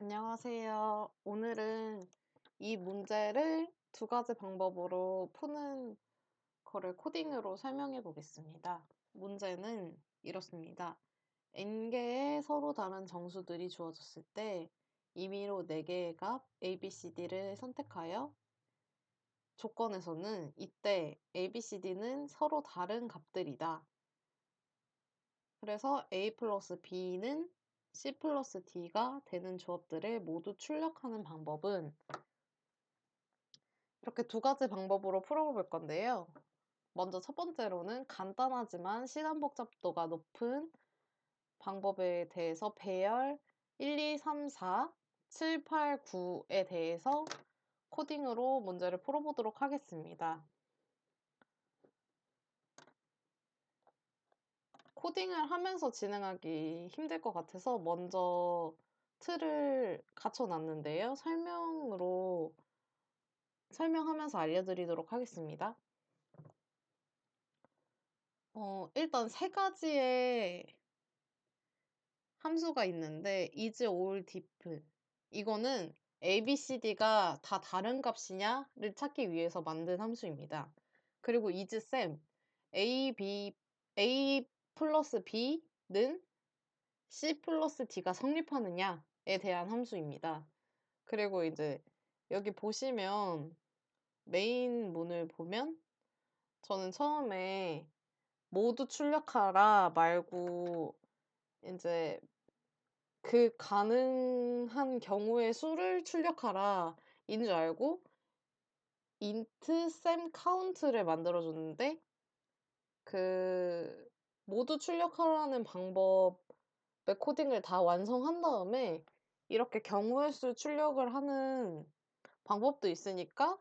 안녕하세요. 오늘은 이 문제를 두 가지 방법으로 푸는 거를 코딩으로 설명해 보겠습니다. 문제는 이렇습니다. n개의 서로 다른 정수들이 주어졌을 때 임의로 4개의 값 a, b, c, d를 선택하여 조건에서는 이때 a, b, c, d는 서로 다른 값들이다. 그래서 a 플러스 b는 C 플러스 D가 되는 조합들을 모두 출력하는 방법은 이렇게 두 가지 방법으로 풀어볼 건데요. 먼저 첫 번째로는 간단하지만 시간 복잡도가 높은 방법에 대해서 배열 1, 2, 3, 4, 7, 8, 9에 대해서 코딩으로 문제를 풀어보도록 하겠습니다. 코딩을 하면서 진행하기 힘들 것 같아서 먼저 틀을 갖춰 놨는데요. 설명으로 설명하면서 알려드리도록 하겠습니다. 어, 일단 세 가지의 함수가 있는데 is, all, diff 이거는 a, b, c, d가 다 다른 값이냐를 찾기 위해서 만든 함수입니다. 그리고 is, sam a, b, a 플러스 b는 c 플러스 d가 성립하느냐에 대한 함수입니다. 그리고 이제 여기 보시면 메인 문을 보면 저는 처음에 모두 출력하라 말고 이제 그 가능한 경우의 수를 출력하라 인 줄 알고 int sem count를 만들어 줬는데 그 모두 출력하라는 방법의 코딩을 다 완성한 다음에 이렇게 경우의 수 출력을 하는 방법도 있으니까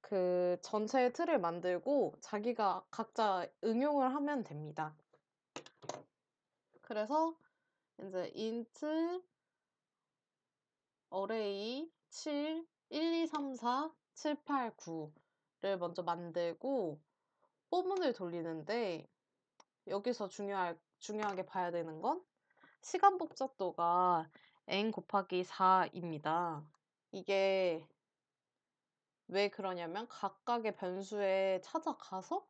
그 전체의 틀을 만들고 자기가 각자 응용을 하면 됩니다. 그래서 이제 int array 7, 1, 2, 3, 4, 7, 8, 9를 먼저 만들고 포문을 돌리는데 여기서 중요할, 중요하게 봐야 되는 건 시간 복잡도가 n 곱하기 4입니다. 이게 왜 그러냐면 각각의 변수에 찾아가서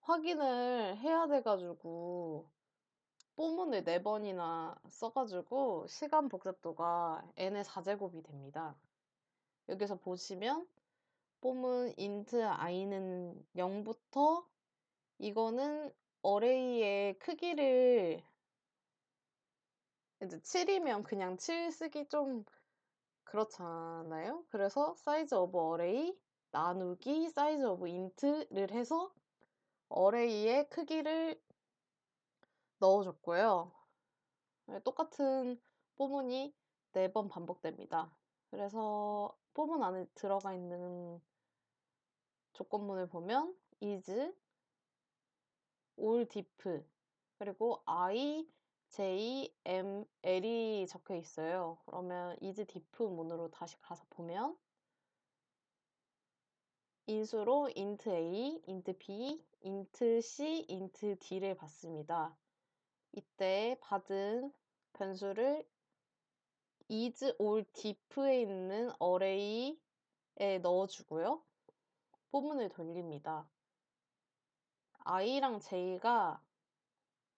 확인을 해야 돼가지고 뽀문을 4번이나 써가지고 시간 복잡도가 n의 4제곱이 됩니다. 여기서 보시면 뽀문 int i는 0부터 이거는 어레이의 크기를 이제 7이면 그냥 7 쓰기 좀 그렇잖아요. 그래서 사이즈 오브 어레이 나누기 사이즈 오브 인트를 해서 어레이의 크기를 넣어줬고요. 네, 똑같은 포문이 4번 반복됩니다. 그래서 포문 안에 들어가 있는 조건문을 보면 is all diff 그리고 i, j, m, l이 적혀 있어요. 그러면 is diff 문으로 다시 가서 보면 인수로 int a, int b, int c, int d를 받습니다. 이때 받은 변수를 is all diff에 있는 array에 넣어주고요. 포문을 돌립니다. I랑 j가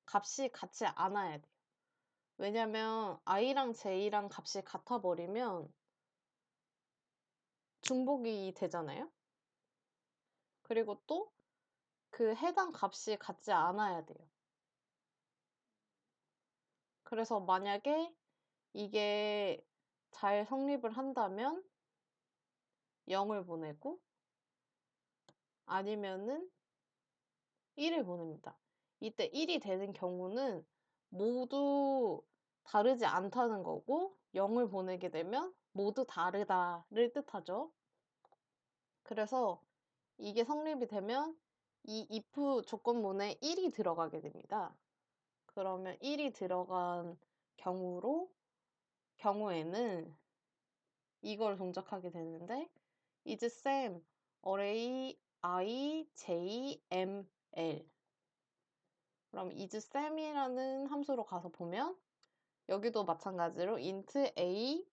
값이 같지 않아야 돼요. 왜냐면 i랑 j랑 값이 같아 버리면 중복이 되잖아요. 그리고 또 그 해당 값이 같지 않아야 돼요. 그래서 만약에 이게 잘 성립을 한다면 0을 보내고 아니면은 1을 보냅니다. 이때 1이 되는 경우는 모두 다르지 않다는 거고 0을 보내게 되면 모두 다르다를 뜻하죠. 그래서 이게 성립이 되면 이 if 조건문에 1이 들어가게 됩니다. 그러면 1이 들어간 경우로 경우에는 이걸 동작하게 되는데 is same array i, j, m, l 그럼 is sam이라는 함수로 가서 보면 여기도 마찬가지로 int a,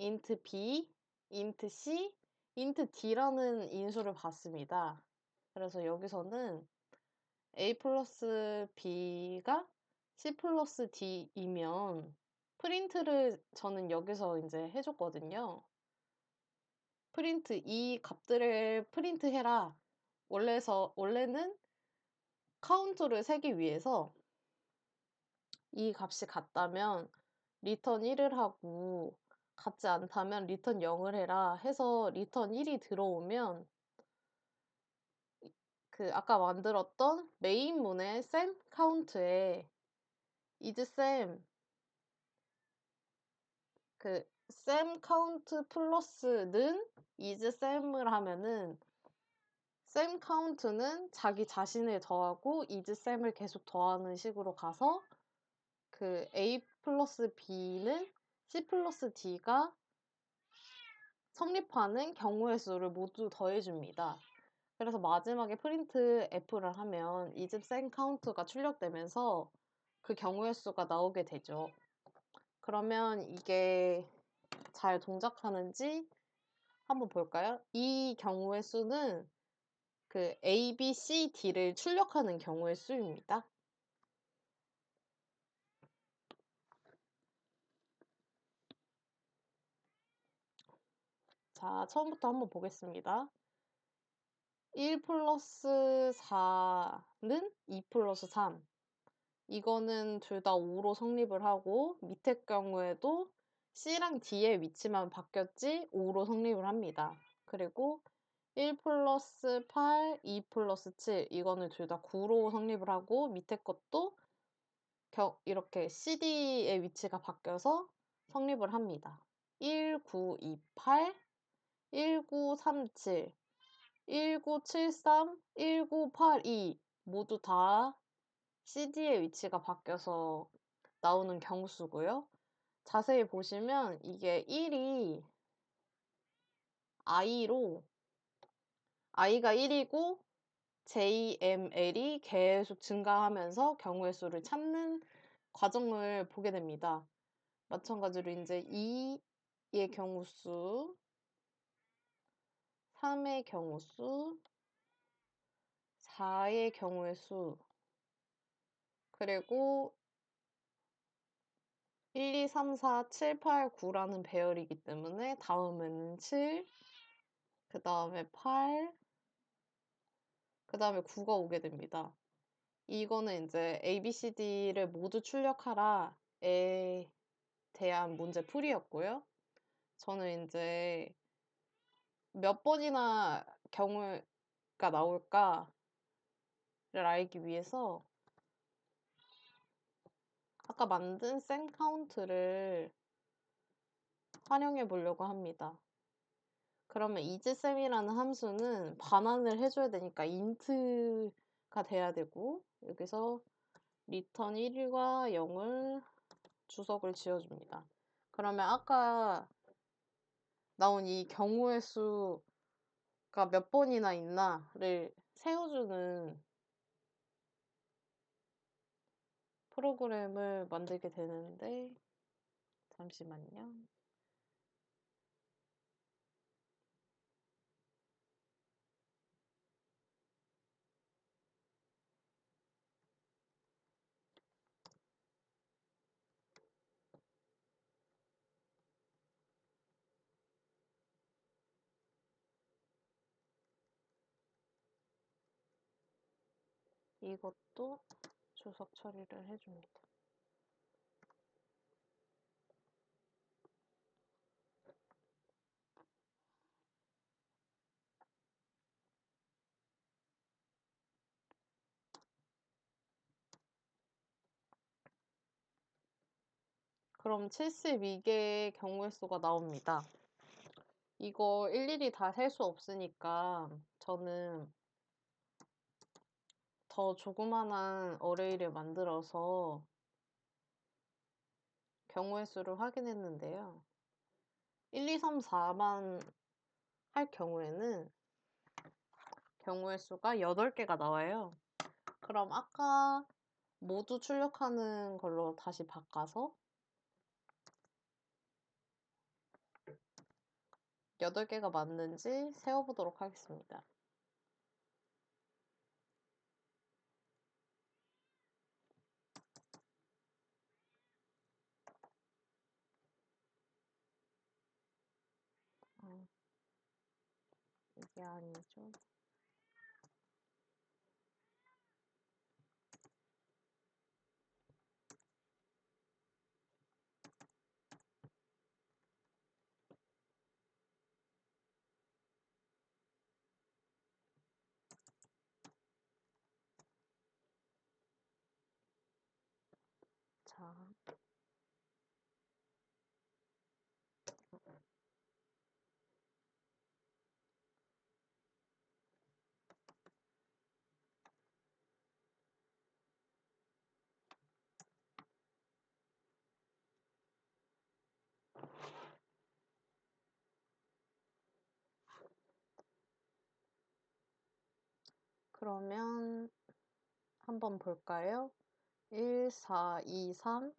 int b, int c, int d라는 인수를 받습니다. 그래서 여기서는 a 플러스 b가 c 플러스 d이면 프린트를 저는 여기서 이제 해줬거든요. 프린트 이 값들을 프린트해라. 원래서 원래는 카운트를 세기 위해서 이 값이 같다면 리턴 1을 하고 같지 않다면 리턴 0을 해라 해서 리턴 1이 들어오면 그 아까 만들었던 메인 문의 쌤 카운트에 isSam 그쌤 카운트 플러스는 isSam을 하면은 쌤 카운트는 자기 자신을 더하고 isSam을 계속 더하는 식으로 가서 그 a 플러스 b는 c 플러스 d가 성립하는 경우의 수를 모두 더해줍니다. 그래서 마지막에 프린트 F를 하면 이집 생 카운트가 출력되면서 그 경우의 수가 나오게 되죠. 그러면 이게 잘 동작하는지 한번 볼까요? 이 경우의 수는 그 A, B, C, D를 출력하는 경우의 수입니다. 자, 처음부터 한번 보겠습니다. 1 플러스 4는 2 플러스 3. 이거는 둘 다 5로 성립을 하고 밑에 경우에도 C랑 D의 위치만 바뀌었지 5로 성립을 합니다. 그리고 1 플러스 8, 2 플러스 7 이거는 둘 다 9로 성립을 하고 밑에 것도 이렇게 CD의 위치가 바뀌어서 성립을 합니다. 1, 9, 2, 8, 1, 9, 3, 7 1973, 1982 모두 다 CD의 위치가 바뀌어서 나오는 경수고요. 자세히 보시면 이게 1이 i로 i가 1이고 JML이 계속 증가하면서 경우의 수를 찾는 과정을 보게 됩니다. 마찬가지로 이제 2의 경우 수 3의 경우 수, 4의 경우의 수, 그리고 1, 2, 3, 4, 7, 8, 9라는 배열이기 때문에 다음에는 7, 그 다음에 8, 그 다음에 9가 오게 됩니다. 이거는 이제 A, B, C, D를 모두 출력하라에 대한 문제 풀이였고요. 저는 이제 몇 번이나 경우가 나올까를 알기 위해서 아까 만든 생 카운트를 활용해 보려고 합니다. 그러면 이즈셈이라는 함수는 반환을 해줘야 되니까 인트가 돼야 되고 여기서 리턴 1과 0을 주석을 지어줍니다. 그러면 아까 나온 이 경우의 수가 몇 번이나 있나를 세워주는 프로그램을 만들게 되는데 잠시만요. 이것도 주석 처리를 해줍니다. 그럼 72개의 경우의 수가 나옵니다. 이거 일일이 다 셀 수 없으니까 저는 더 조그만한 어레이를 만들어서 경우의 수를 확인했는데요. 1, 2, 3, 4만 할 경우에는 경우의 수가 8개가 나와요. 그럼 아까 모두 출력하는 걸로 다시 바꿔서 8개가 맞는지 세어보도록 하겠습니다. 아니죠. 자, 그러면 한번 볼까요? 1, 4, 2, 3,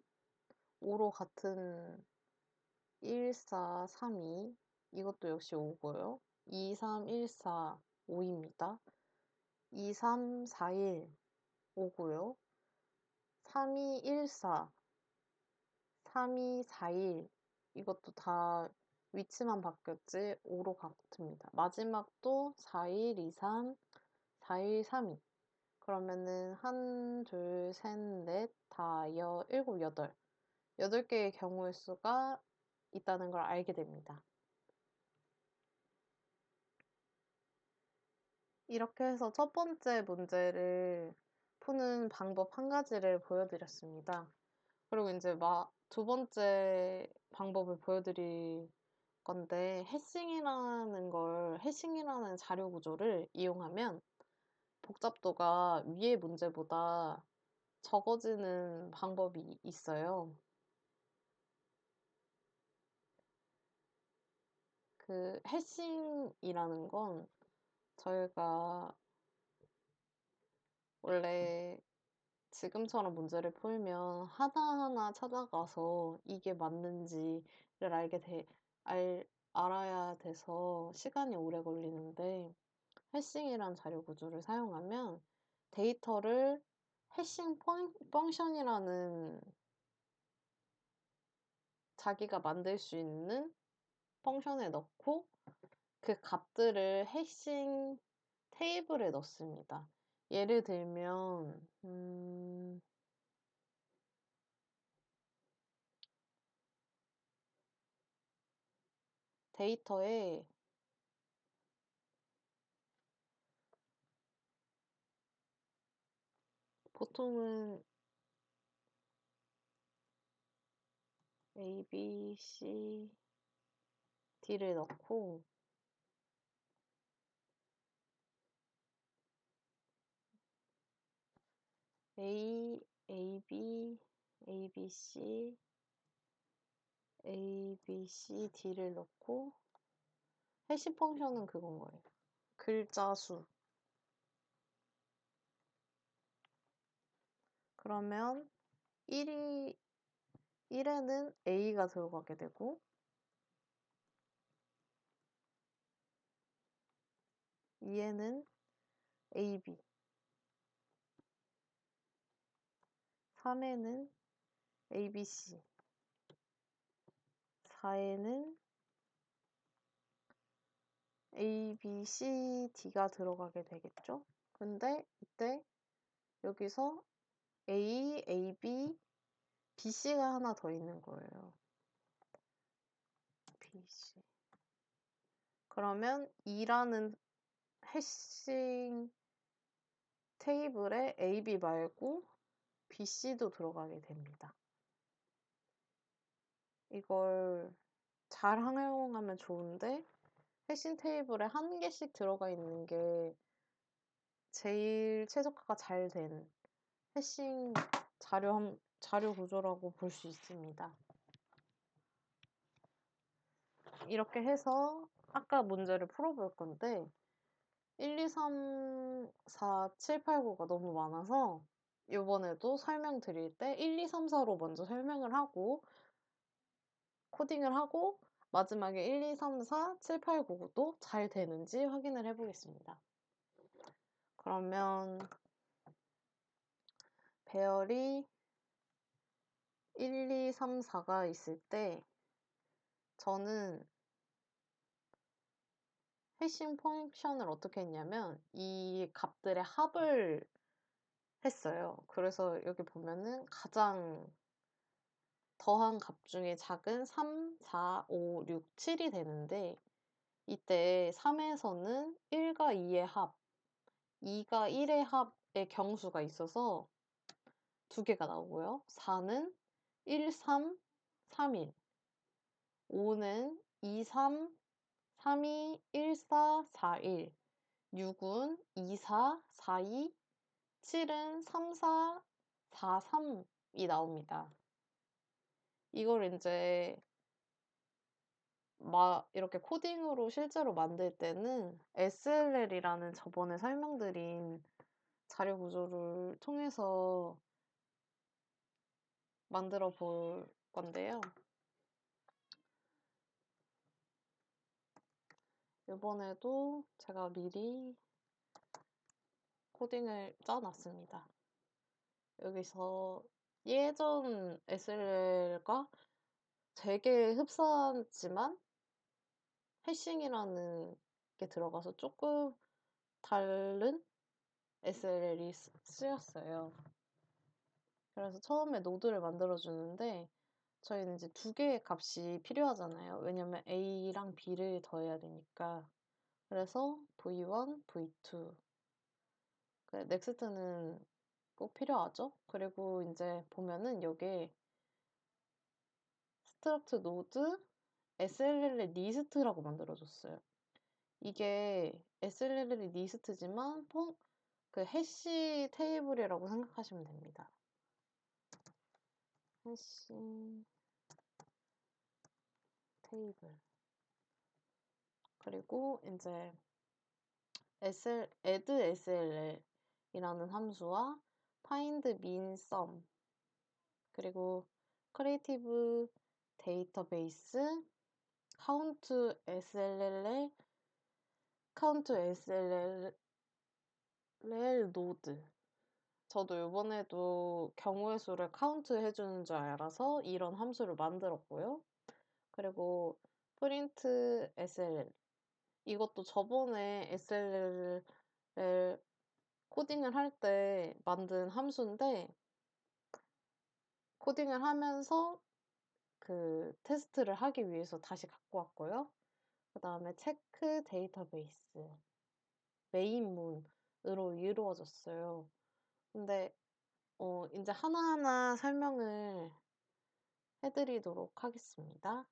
5로 같은 1, 4, 3, 2 이것도 역시 5고요. 2, 3, 1, 4, 5입니다. 2, 3, 4, 1 5고요. 3, 2, 1, 4 3, 2, 4, 1 이것도 다 위치만 바뀌었지 5로 같습니다. 마지막도 4, 1, 2, 3 4, 1, 3, 2 그러면은 한, 둘, 셋, 넷, 다, 여, 일곱, 여덟. 여덟 개의 경우의 수가 있다는 걸 알게 됩니다. 이렇게 해서 첫 번째 문제를 푸는 방법 한 가지를 보여드렸습니다. 그리고 이제 막두 번째 방법을 보여드릴 건데 해싱이라는 걸 해싱이라는 자료 구조를 이용하면 복잡도가 위의 문제보다 적어지는 방법이 있어요. 그 해싱이라는 건 저희가 원래 지금처럼 문제를 풀면 하나하나 찾아가서 이게 맞는지를 알게 돼, 알, 알아야 돼서 시간이 오래 걸리는데 해싱이란 자료 구조를 사용하면 데이터를 해싱 펑션이라는 자기가 만들 수 있는 펑션에 넣고 그 값들을 해싱 테이블에 넣습니다. 예를 들면 음, 데이터에 보통은 A, B, C, D를 넣고 A, A, B, A, B, C, A, B, C, D를 넣고 해시 펑션은 그건 거예요. 글자 수. 그러면 1이 1에는 A가 들어가게 되고 2에는 AB 3에는 ABC 4에는 ABCD가 들어가게 되겠죠? 근데 이때 여기서 A, AB, BC가 하나 더 있는 거예요. BC. 그러면 2라는 해싱 테이블에 AB 말고 BC도 들어가게 됩니다. 이걸 잘 활용하면 좋은데 해싱 테이블에 한 개씩 들어가 있는 게 제일 최적화가 잘 된 해싱 자료, 자료 구조라고 볼 수 있습니다. 이렇게 해서 아까 문제를 풀어볼 건데 1, 2, 3, 4, 7, 8, 9가 너무 많아서 요번에도 설명드릴 때 1, 2, 3, 4로 먼저 설명을 하고 코딩을 하고 마지막에 1, 2, 3, 4, 7, 8, 9도 잘 되는지 확인을 해 보겠습니다. 그러면 배열이 1, 2, 3, 4가 있을 때 저는 해싱 펑션을 어떻게 했냐면 이 값들의 합을 했어요. 그래서 여기 보면은 가장 더한 값 중에 작은 3, 4, 5, 6, 7이 되는데 이때 3에서는 1과 2의 합, 2가 1의 합의 경수가 있어서 두 개가 나오고요. 4는 1, 3, 3, 1 5는 2, 3, 3, 2, 1, 4, 4, 1 6은 2, 4, 4, 2 7은 3, 4, 4, 3이 나옵니다. 이걸 인제 막 이렇게 코딩으로 실제로 만들 때는 SLL이라는 저번에 설명드린 자료 구조를 통해서 만들어 볼 건데요. 이번에도 제가 미리 코딩을 짜 놨습니다. 여기서 예전 SLL과 되게 흡사하지만 해싱이라는 게 들어가서 조금 다른 SLL이 쓰였어요. 그래서 처음에 노드를 만들어 주는데 저희는 이제 두 개의 값이 필요하잖아요. 왜냐면 A랑 B를 더해야 되니까. 그래서 V1, V2. 그 넥스트는 꼭 필요하죠. 그리고 이제 보면은 여기에 스트럭트 노드 SLL 리스트라고 만들어줬어요. 이게 SLL 리스트지만 그 해시 테이블이라고 생각하시면 됩니다. 해시 테이블 그리고 이제 SL, add SLL이라는 함수와 find min sum 그리고 creative database count SLL count SLL node 저도 이번에도 경우의 수를 카운트 해주는 줄 알아서 이런 함수를 만들었고요. 그리고 print SLL 이것도 저번에 SLL 코딩을 할 때 만든 함수인데 코딩을 하면서 그 테스트를 하기 위해서 다시 갖고 왔고요. 그 다음에 체크 데이터베이스 메인문으로 이루어졌어요. 근데 어, 이제 하나하나 설명을 해 드리도록 하겠습니다.